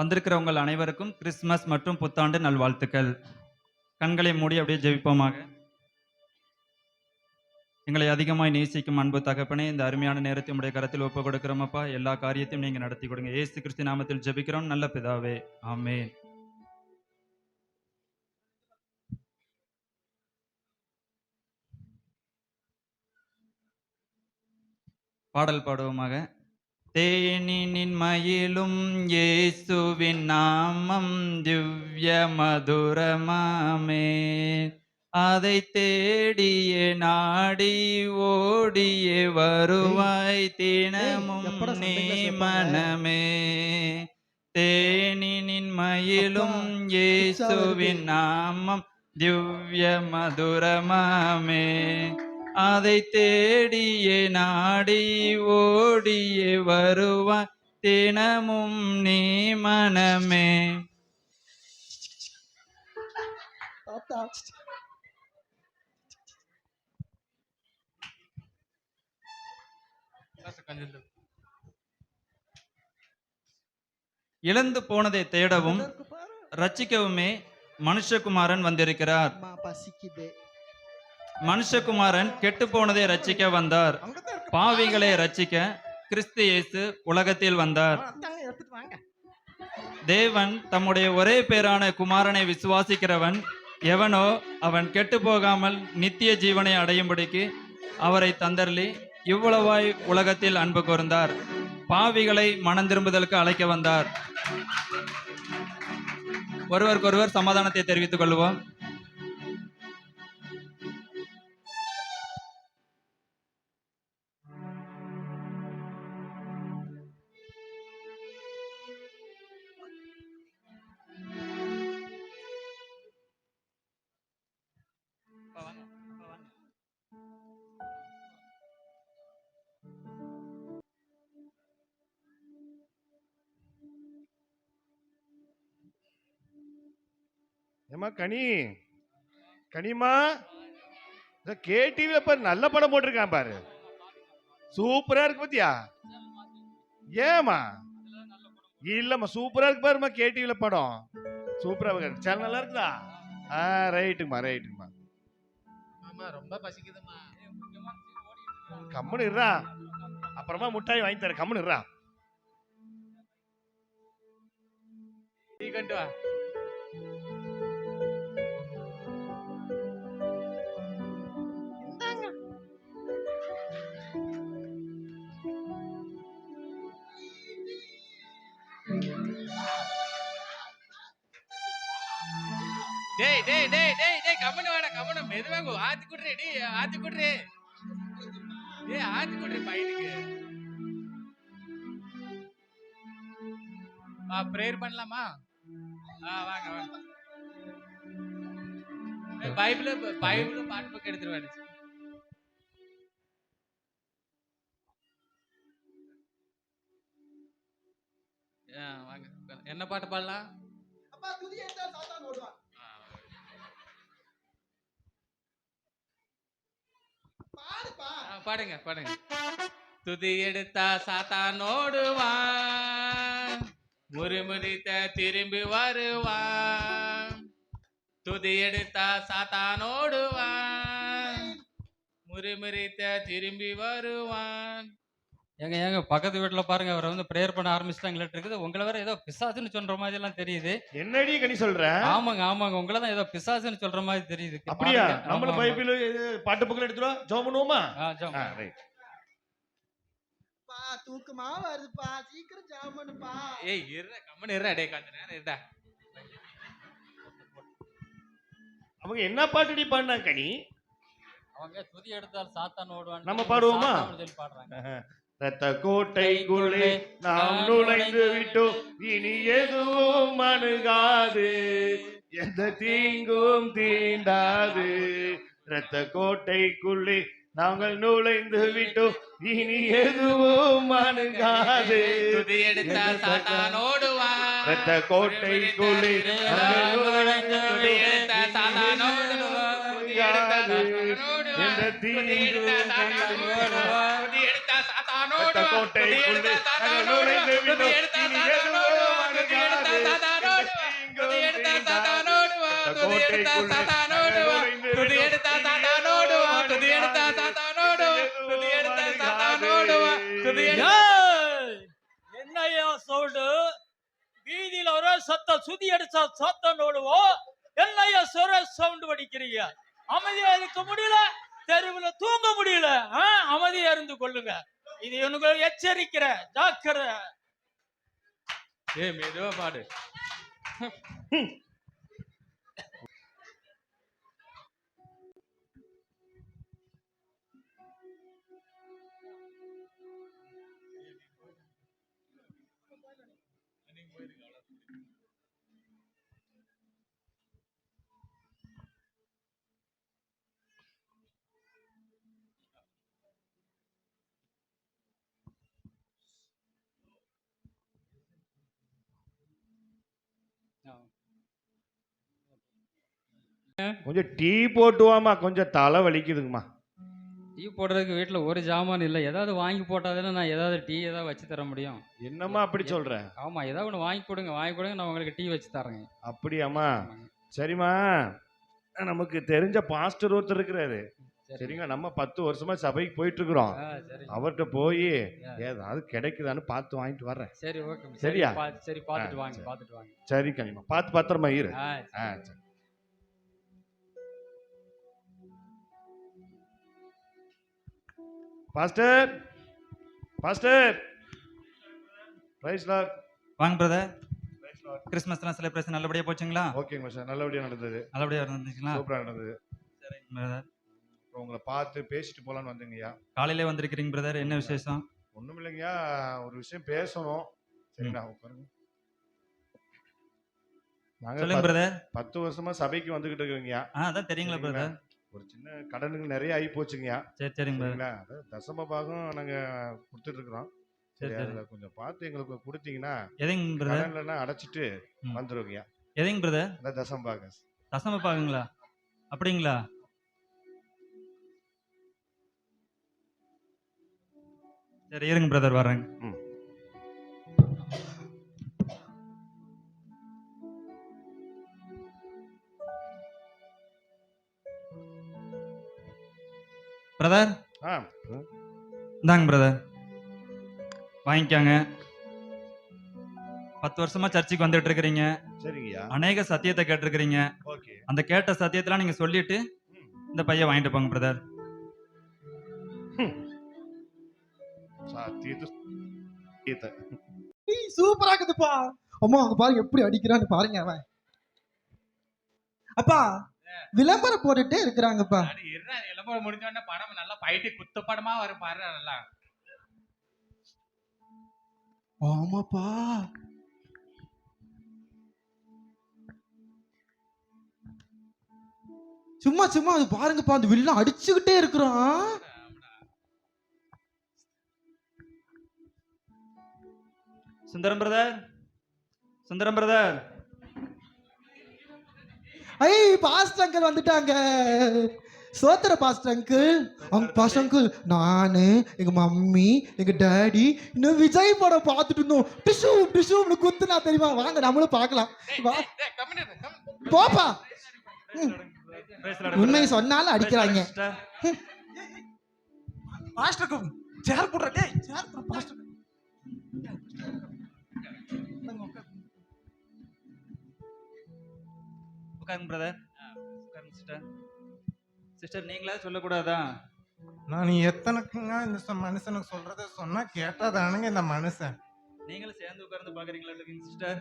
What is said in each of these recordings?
வந்திருக்கிறவங்கள் அனைவருக்கும் கிறிஸ்மஸ் மற்றும் புத்தாண்டு நல்வாழ்த்துக்கள். கண்களை மூடி அப்படியே ஜெபிப்போமாக. எங்களை அதிகமாய் நேசிக்கும் அன்பு தகப்பனே இந்த அருமையான நேரத்தை உடைய கரத்தில் ஒப்பு கொடுக்கிறோமப்பா எல்லா காரியத்தையும் நீங்க நடத்தி கொடுங்க. ஏசு கிறிஸ்து நாமத்தில் ஜெபிக்கிறோம். நல்ல பிதாவே. ஆமே பாடல் பாடுவோமாக. தேனினின் மயிலும் இயேசுவின் நாமம் திவ்ய மதுரமாமே அதை தேடியே நாடி ஓடியே வருவாய் தினமும் நீ? மனமே. தேனினின் மயிலும் இயேசுவின் நாமம் திவ்ய மதுரமாமே அதை தேடியே நாடி ஓடியே வருவாய். தினமும் நீ மனமே. இழந்து போனதை தேடவும். ரட்சிக்கவுமே மனுஷகுமாரன் வந்திருக்கிறார். பசிக்குது. மனுஷகுமாரன் கெட்டு போனதை ரச்சிக்க வந்தார். பாவிகளை ரச்சிக்க கிறிஸ்து இயேசு உலகத்தில் வந்தார். தேவன் தம்முடைய ஒரே பேரான குமாரனை விசுவாசிக்கிறவன் எவனோ அவன் கெட்டு போகாமல் நித்திய ஜீவனை அடையும்படிக்கு அவரை தந்தர்லி இவ்வளவாய் உலகத்தில் அன்பு கூர்ந்தார். பாவிகளை மனம் திரும்புதலுக்கு அழைக்க வந்தார். ஒருவருக்கொருவர் சமாதானத்தை தெரிவித்துக் கொள்வோம். ஏம்மா கனி? கனிமா இந்த கேடிவில பாரு நல்ல படம் போட்டிருக்கான் பாரு. சூப்பரா இருக்கு பாத்தியா? ஏமா இல்லம்மா சூப்பரா இருக்கு பாருமா கேடிவில படம். சூப்பரா இருக்கு. சேனல் நல்லா இருக்குதா? ஆ ரைட்டுமா ரைட்டுமா ஆமா ரொம்ப பசிக்குதுமா கம்முன்னு இருறா அப்புறமா முட்டாய் வாங்கி தரேன். கம்முன்னு இருறா டீ கண்டு வா. வாடா கம்முனு மெதுவாங்க ஆத்தி குடுறே டேய் ஆத்தி குடுறே. டேய் ஆத்தி குடுறே பையனுக்கு. ஆ பிரேயர் பண்ணலாமா? ஆ வாங்க வாங்க. பைபிள் பைபிள் பாட்டு புக் எடுத்துருவாரு வாங்க என்ன பாட்டு பாடலாம்? அப்பா துதி எடுத்தா சாத்தான் ஓடுவான் பாடுப்பா ஆ, பாடுங்க பாடுங்க. துதி எடுத்தா சாத்தான் ஓடுவான் முறுமுறித்த திரும்பி வருவான் துதி எடுத்தா சாத்தான் ஓடுவான் முறுமுறித்த திரும்பி வருவான். ஏங்க ஏங்க பக்கத்து வீட்டுல பாருங்க அவரை வந்து ப்ரேயர் பண்ண ஆரம்பிச்சிட்டாங்களேட்டு இருக்குது. உங்களை வேற ஏதோ பிசாசுன்னு சொல்ற மாதிரி எல்லாம் தெரியுது. என்னடி கனி சொல்ற? ஆமாங்க ஆமாங்க உங்களை தான் ஏதோ பிசாசுன்னு சொல்ற மாதிரி தெரியுது. அப்படியா. நம்மள. பைபிள் பாட்டு புக்கில் எடுத்துருவா? ஜோம் பண்ணுவோமா? ரைட் பா தூக்கமா வருதுப்பா. சீக்கிரம் ஜாம் பண்ணுப்பா. ஏய் இருடா கம்மனு இருடா டேய் கொஞ்ச நேரம் இருடா. அவங்க என்ன பாட்டுடி பாடினாங்க கனி? அவங்க துதி எடுத்தால் சாத்தான் ஓடுவான். நம்ம பாடுவோமா? சொல்லி பாடுறாங்க. ரத்த கோட்டைக்குள்ளே நாம் நுழைந்து விட்டோம். இனி எதுவும் அணுகாது. எந்த தீங்கும் தீண்டாது. ரத்த கோட்டைக்குள்ளே நாங்கள் நுழைந்து விட்டோம். இனி எதுவும் அணுகாது. துதி எடுத்தா சாத்தானோடுவான் ரத்த கோட்டைக்குள்ளே நாங்கள் நுழைந்து என்னையோ சோடு வீதியில ஒரு சத்தம் சுதி அடிச்சா சத்தம் ஓடுவோம் என்னையோ சொர சவுண்ட் வடிக்கிறீங்க. அமைதியா இருக்க முடியல? தெருவில் தூங்க முடியல. அமைதியா இருந்து கொள்ளுங்க. இது எனக்கு எச்சரிக்கிற ஜாக்கிர. ஏய் மெதுவா பாடு. கொஞ்சம் டீ போட்டு வாமா கொஞ்சம் தலை வலிக்குதுங்கம்மா. டீ போடுறதுக்கு வீட்டில் ஒரு ஜாமான் இல்லை. ஏதாவது வாங்கி போட்டாதானே நான் ஏதாவது டீ ஏதாவது வச்சு தர முடியும். என்னம்மா அப்படி சொல்ற? ஆமாம் ஏதாவது ஒன்று வாங்கி கொடுங்க வாங்கி கொடுங்க நான் உங்களுக்கு டீ வச்சு தரேங்க அப்படியாம்மா. சரிம்மா. நமக்கு தெரிஞ்ச பாஸ்டர் ஒருத்தர் இருக்கிறாரு. சரி. சரிங்களா நம்ம பத்து வருஷமா சபைக்கு போயிட்டு இருக்கிறோம் அவர்கிட்ட போய். ஏதாவது கிடைக்குதான்னு பார்த்து வாங்கிட்டு வர்றேன். சரி ஓகே. சரியா? சரி பார்த்துட்டு வாங்க. பார்த்துட்டு வாங்க. சரி கனிமா பார்த்து பத்திரமா இரு. ஆ சரி. பாஸ்டர் பாஸ்டர் ரைஸ் லாக் வாங்க பிரதர் கிறிஸ்மஸ்லாம் செலிப்ரேஷன் நல்லபடியா போச்சுங்களா? ஓகேங்க சார் நல்லபடியா நடந்தது. நல்லபடியா இருந்துச்சுங்களா சூப்பரா நடந்தது. சரிங்க பிரதர் அப்புறம் உங்களை பார்த்து பேசிட்டு போலான்னு வந்தீங்கய்யா காலையிலே வந்திருக்கிறீங்க பிரதர் என்ன விசேஷம்? ஒண்ணும் இல்லைங்கய்யா ஒரு விஷயம் பேசணும். சரிங்களா உட்காருங்க. நாங்க சொல்லுங்க பத்து- பிரதர் பத்து வருஷமா சபைக்கு வந்துகிட்டு இருக்கீங்கய்யா ஆ அதான் தெரியுங்களா? பிரதர் ஒரு சின்ன கடனுக்கு நிறைய ஆகி போச்சுங்கய்யா. சரி சரிங்களா? அதான் தசம பாகம் நாங்க கொடுத்துட்டு இருக்கிறோம் சரி அதுல கொஞ்சம் பார்த்து எங்களுக்கு கொடுத்தீங்கன்னா எதைங்க பிரதர் கடன்லாம் அடைச்சிட்டு ம். வந்துருவீங்க எதைங்க பிரதர் இந்த தசம பாகம். தசம பாகுங்களா? அப்படிங்களா? சரி இருங்க பிரதர் வர்றேங்க. ம். பிரதர் இந்தாங்க பிரதர் வாங்கிக்கோங்க. பத்து வருஷமா சர்ச்சுக்கு வந்துட்டு இருக்கிறீங்க அநேக சத்தியத்தை கேட்டிருக்கிறீங்க. ஓகே. அந்த கேட்ட சத்தியத்தெல்லாம் நீங்க சொல்லிட்டு இந்த பையன் வாங்கிட்டு போங்க பிரதர் சூப்பரா இருக்குதுப்பா. அம்மா அங்க பாருங்க எப்படி அடிக்கிறான்னு பாருங்க அவன். அப்பா விளம்பரம் போட்டுட்டே இருக்கிறாங்கப்பா. விளம்பரம் முடிஞ்ச உடனே படம் நல்லா பைட்டு குத்து படமா வரும் பாரு நல்லா ஆமாப்பா. சும்மா சும்மா அது பாருங்கப்பா அந்த வில்லம் அடிச்சுக்கிட்டே இருக்கிறான். Sundaram brother Sundaram brother. I passed uncle வந்துட்டாங்க. சோத்திர பாஸ்ட் அங்கிள் அவங்க பாஸ்ட் அங்கிள் நானு எங்க மம்மி எங்க டாடி இன்னும் விஜய் படம் பார்த்துட்டு இருந்தோம். டிஷு டிஷுன்னு குத்துனா தெரியுமா? வாங்க நம்மளும் பார்க்கலாம். போப்பா. Praise the Lord, உண்மை brother. சொன்னாலும் அடிக்கிறாங்க. பாஸ்டருக்கு சேர் போடுற டேய் சேர் போடுற பாஸ்டர் உட்காருங்க பிரதர் உட்காருங்க சிஸ்டர் சிஸ்டர் நீங்களா சொல்லக்கூடாதா? நான் எத்தனைக்குங்க இந்த மனுஷனுக்கு சொல்றத சொன்னா கேட்டாதானுங்க இந்த மனுஷன். நீங்களும் சேர்ந்து உட்கார்ந்து பாக்குறீங்களா இருக்கீங்க சிஸ்டர்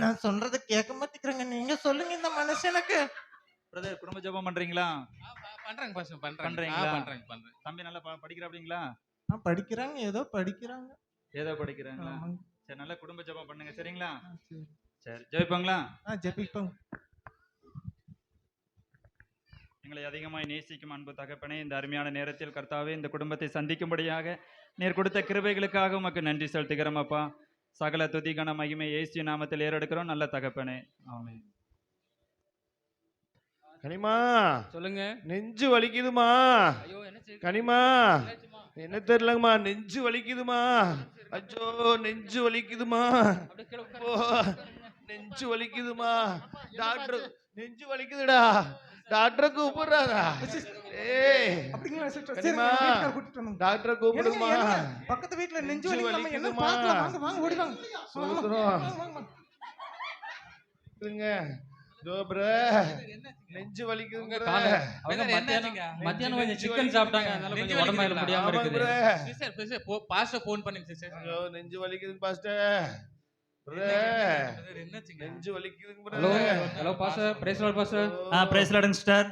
நான் சொல்றத கேட்க மாட்டேங்கிறேங்க. நீங்க சொல்லுங்க இந்த மனுஷனுக்கு. பிரதர் குடும்ப ஜெபம் பண்றீங்களா? பண்றேங்க பாஸ்டர் பண்றேங்க. பண்றேங்க பண்றேங்க. தம்பி நல்லா படிக்கிறாப்டிங்களா ஆ, படிக்கிறாங்க ஏதோ படிக்கிறாங்க. ஏதோ படிக்கிறாங்களா. சரி நல்லா குடும்ப ஜெபம் பண்ணுங்க சரிங்களா? சரி. ஜெயிப்பாங்களா? ஆ ஜெபிப்போம் எங்களை அதிகமாய் நேசிக்கும் அன்பு தகப்பனே இந்த அருமையான நேரத்தில் கர்த்தாவே இந்த குடும்பத்தை சந்திக்கும்படியாக நீர் கொடுத்த கிருபைகளுக்காக உமக்கு நன்றி செலுத்துகிறோம் அப்பா. சகல துதி கன மகிமை இயேசு நாமத்தில் ஏறெடுக்கிறோம் நல்ல தகப்பனே. ஆமென். கனிமா! சொல்லுங்க. நெஞ்சு வலிக்குதுமா? கனிமா? என்ன தெரியலங்கம்மா நெஞ்சு வலிக்குதுமா? அச்சோ நெஞ்சு வலிக்குதுமா? நெஞ்சு வலிக்குதுமா? டாக்டர் நெஞ்சு வலிக்குதுடா. டாக்டரை கூப்பிடுறாடா ஏய். டாக்டரை கூப்பிடுமா? பக்கத்து வீட்டுல நெஞ்சு நெஞ்சு வலி நம்ம என்ன வலிக்குதுமா. பார்க்கலாம். வாங்க ஓடி ஜோப்ர நெஞ்சு வலிக்குதுங்க மத்தியானம் கொஞ்சம் நெஞ்சு சிக்கன் சாப்பிட்டாங்க. அதனால உடம்பு? முடியாம இருக்குது. சிஸ்டர் பாஸ்டர் ஃபோன் பண்ணுங்க சிஸ்டர். நெஞ்சு வலிக்குதுங்க பாஸ்டர். நெஞ்சு வலிக்குதுங்க hello pastor. Praise Lord pastor. ஆ பிரைஸ் லார்டுங்க சிஸ்டர்.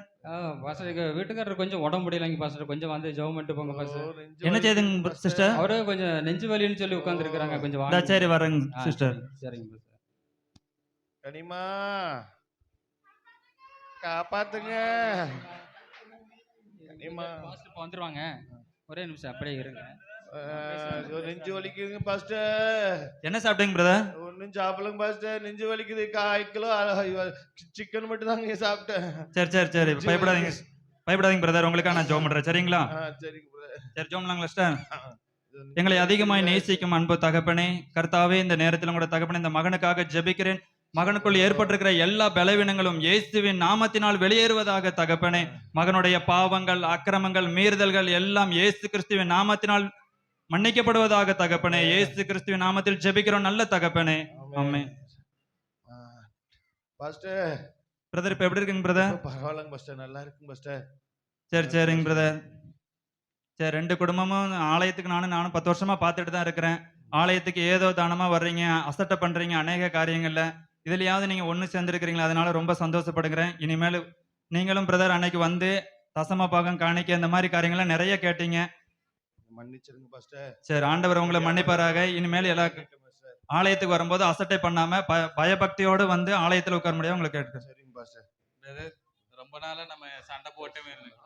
பாஸ்டர் எங்க வீட்டுக்காரர் கொஞ்சம் உடம்பு முடியலைங்க பாஸ்டர். கொஞ்சம் வந்து ஜெபம் பண்ணிட்டு போங்க பாஸ்டர். என்ன செய்துங்க சிஸ்டர்? அவரு கொஞ்சம் நெஞ்சு வலின்னு சொல்லி உட்கார்ந்துருக்காங்க கொஞ்சம் வாங்க. சரி வரேங்க சிஸ்டர். சரி, சரிங்க பாஸ்டர். கனிமா காப்பாத்துங்க. கனிமா பாஸ்டர் இப்போ வந்துருவாங்க. ஒரே நிமிஷம் அப்படியே இருங்க. நெஞ்சு வலிக்குதுங்க பாஸ்டர் என்ன சாப்பிட்டீங்க பிரதர் ஒன்னும் சாப்பிடலங்க பாஸ்டர் நெஞ்சு வலிக்குது கால் கிலோ சிக்கன் மட்டும் தாங்க சாப்பிட்டேன் சரி சரி சரி பயப்படாதீங்க. பயப்படாதீங்க பிரதர் உங்களுக்காக நான் ஜோம் பண்றேன் சரிங்களா சரிங்க. சரி ஜோம்லாங்களா இது எங்களை அதிகமாய். நேசிக்கும் அன்பு தகப்பனே கர்த்தாவே இந்த நேரத்தில் உங்களோட தகப்பனே இந்த மகனுக்காக ஜெபிக்கிறேன் மகனுக்குள் ஏற்பட்டிருக்கிற எல்லா பலவீனங்களும் இயேசுவின் நாமத்தினால் வெளியேறுவதாக தகப்பனே மகனுடைய பாவங்கள் அக்கிரமங்கள் மீறுதல்கள் எல்லாம் இயேசு கிறிஸ்துவின் நாமத்தினால் மன்னிக்கப்படுவதாக தகப்பனே. இயேசு கிறிஸ்துவின் நாமத்தில் ஜெபிக்கிறோம். நல்ல தகப்பனே. ஆமென். ஆ. பாஸ்டர். பிரதர் இப்ப எப்படி இருக்குங்க பிரதர்? பரவாயில்லைங்க பாஸ்டர். நல்லா இருக்குங்க பாஸ்டர். சரி சரிங்க பிரதர். சரி ரெண்டு குடும்பமும் ஆலயத்துக்கு நானும் நானும் பத்து வருஷமா பார்த்துட்டு தான் இருக்கிறேன். ஆலயத்துக்கு ஏதோ தானமா வர்றீங்க அசட்டை பண்றீங்க அநேக காரியங்கள்ல. இதுலயாவது நீங்க ஒண்ணு சேர்ந்துருக்கிறீங்களா? அதனால ரொம்ப சந்தோஷப்படுகிறேன். இனிமேல் நீங்களும் பிரதர் அன்னைக்கு வந்து தசம பாகம் காணிக்க இந்த மாதிரி காரியங்கள்லாம் நிறைய கேட்டீங்க. மன்னிச்சிருங்க பாஸ்டர் சரி ஆண்டவர் உங்களை மன்னிப்பாராக. இனிமேல் எல்லா ஆலயத்துக்கு வரும்போது அசட்டை பண்ணாம ப- பயபக்தியோடு வந்து ஆலயத்துல உட்கார முடியும்? உங்களுக்கு கேட்கிறேன் சரிங்க பாஸ்டர் ரொம்ப நாளா நம்ம சண்டை இருந்தோம்.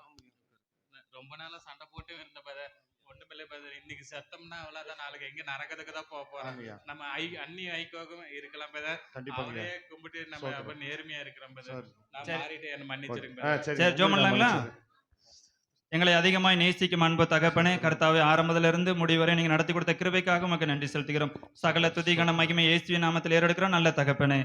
ரொம்ப நாளா சண்டை போட்டு இருந்த பதர் ஒண்ணுமில்ல பதர் இன்னைக்கு செத்தோம்னா அவ்வளவுதான். நாளைக்கு எங்க நரகத்துக்கு தான் போக போறோம். நம்ம ஐ அன்னி ஐக்கோகம் இருக்கலாம் கண்டிப்பாங்க அவரே கும்பிட்டு நம்ம நேர்மையா இருக்கிறோம் பதர் சரி. நான். மாறிட்டு என்ன மன்னிச்சிருங்க. சரி ஜெபம் பண்ணலாங்களா? எங்களை அதிகமாய் நேசிக்கும் அன்பு தகப்பனே கர்த்தாவை ஆரம்பத்திலிருந்து முடிவரை நீங்க நடத்தி கொடுத்த கிருபைக்காக உமக்கு நன்றி செலுத்துகிறோம். சகல துதி கன மகிமை இயேசுவின் நாமத்தில் ஏறெடுக்கிறோம். நல்ல தகப்பனே.